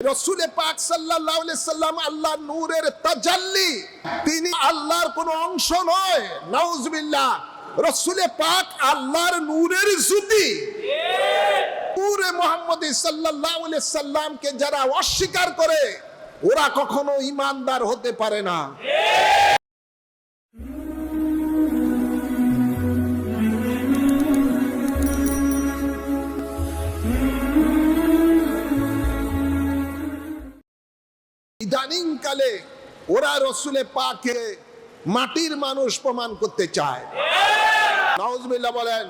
পাক সাল্লাহ সাল্লাম আল্লাহ নূরের তাজাল্লি। তিনি আল্লাহর কোনো অংশ নয়। নাউজবিল্লাহ। রসুলে পাক আল্লাহর নূরের জুতি নূরে মোহাম্মদ সাল্লাহ সাল্লামকে যারা অস্বীকার করে, ওরা কখনো ইমানদার হতে পারে না। ইদানিং কালে ওরা রসুলে পাকে মাটির মানুষ প্রমাণ করতে চায়। বলেন,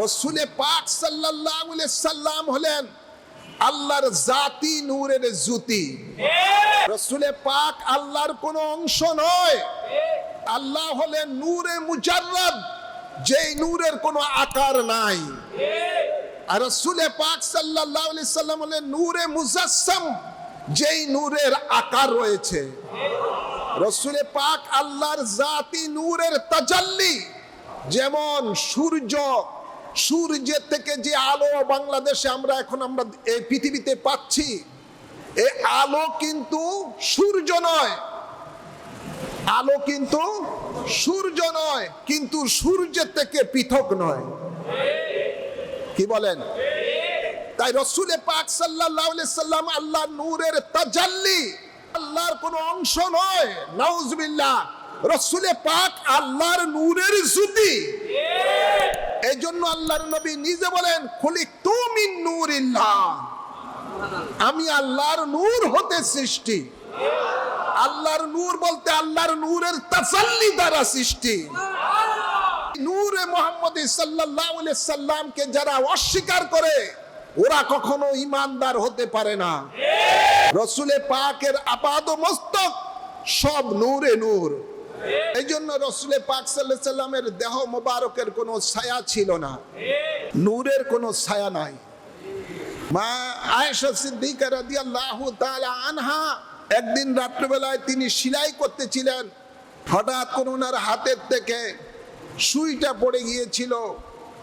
রসুলে পাক আলাইহি সাল্লাম হলেন আল্লাহর জাতি নূরের রসুলে পাক আল্লাহর কোনো অংশ নয়। আল্লাহ হলেন নূরে মুজাররদ যেই নূরের কোনো আকার নাই। আর রসুলে পাক আলাইহি সাল্লাম হলেন নূরে মুজাসসাম যেই নূরের আকার রয়েছে। রসুলে পাক আল্লাহর জাতি নূরের তাজাল্লি। যেমন সূর্য সূর্যের থেকে যে আলো বাংলাদেশে আমরা এখন আমরা এই পৃথিবীতে পাচ্ছি এ আলো কিন্তু সূর্য নয়। আলো কিন্তু সূর্য নয়, কিন্তু সূর্যের থেকে পৃথক নয়। কি বলেন? তাই রসুলে পাক আলাইহি সাল্লাম আল্লাহ নূরের তাজাল্লি আল্লাহর কোনো অংশ নয়। নাউজুবিল্লাহ। রসুলে পাক আল্লাহর নূরের জুতি এই জন্য আল্লাহর নবী নিজে বলেন খুলিক তুমি নূরিল্লাহ। আমি আল্লাহর নূর হতে সৃষ্টি। আল্লাহর নূর বলতে আল্লাহর নূরের তাসাল্লি দ্বারা সৃষ্টি। নূরে মোহাম্মদ আলাইহি সাল্লামকে যারা অস্বীকার করে ওরা কখনো ইমানদার হতে পারে না। রসুলে পাকের আপাদ মস্তক সব নূরে নূর। এই জন্য রসুলে পাক সাল্লাহ সাল্লামের দেহ মোবারকের কোনো ছায়া ছিল না। নূরের কোনো ছায়া নাই। মা আয়েশা সিদ্দিকা রাদিয়াল্লাহু তাআলা আনহা একদিন রাত্রিবেলায় তিনি সেলাই করতেছিলেন। হঠাৎ করে ওনার হাতের থেকে সুইটা পড়ে গিয়েছিল।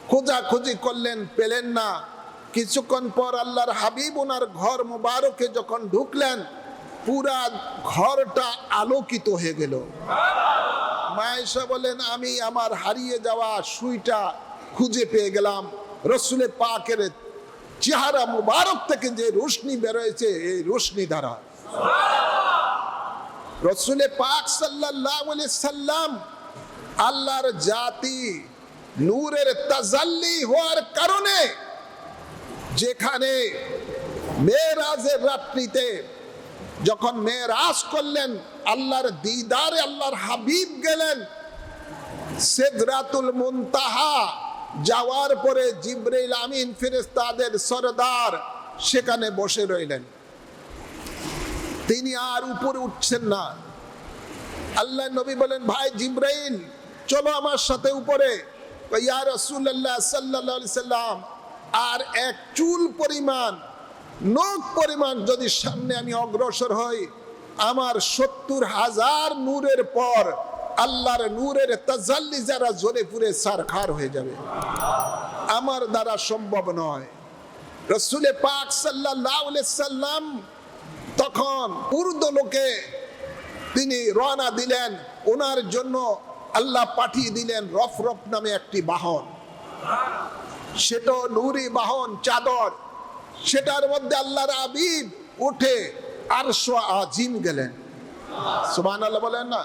খোঁজাখুঁজি করলেন, পেলেন না। কিছুক্ষণ পর আল্লাহর হাবিব ওনার ঘর মোবারকে যখন ঢুকলেন, পুরা ঘরটা আলোকিত হয়ে গেল। মায়েশা বলেন আমি আমার হারিয়ে যাওয়া সুইটা খুঁজে পেয়ে গেলাম। রসুলে পাকের চেহারা মুবারক থেকে যে রোশনি বেরোয়েছে, এই রোশনি দ্বারা। রসুলে পাক আলাইহি সাল্লাম আল্লাহর জাতি নূরের তাজাল্লি হওয়ার যেখানে মেয়েরাজের রাত্রিতে যখন মেয়েরাজ করলেন, আল্লাহর দিদারে, আল্লাহর হাবিব গেলেন, সেদরাতুল মুনতাহা যাওয়ার পরে জিব্রাইল আমিন ফেরেস্তাদের সরদার সেখানে বসে রইলেন। তিনি আর উপরে উঠছেন না। আল্লাহ নবী বলেন, ভাই জিব্রাইল, চলো আমার সাথে উপরে। ইয়া রাসূলুল্লাহ সাল্লাল্লাহু আলাইহি সাল্লাম আর এক চুল পরিমাণ, নখ পরিমাণ যদি সামনে আমি অগ্রসর হই, আমার সত্তর হাজার নূরের পর আল্লাহর নূরের তাজাল্লি যারা জোরে পুরে সারখার হয়ে যাবে। আমার দ্বারা সম্ভব নয়। রসুলে পাক সাল্লাম তখন উর্দু লোকে তিনি রওনা দিলেন। ওনার জন্য আল্লাহ পাঠিয়ে দিলেন রফ রফ নামে একটি বাহন। সেটা নুরি বাহন, চাদর। সেটার মধ্যে আল্লাহর আবিদ উঠে আর আজিম গেলেন। সুবহানাল্লাহ বলেন না?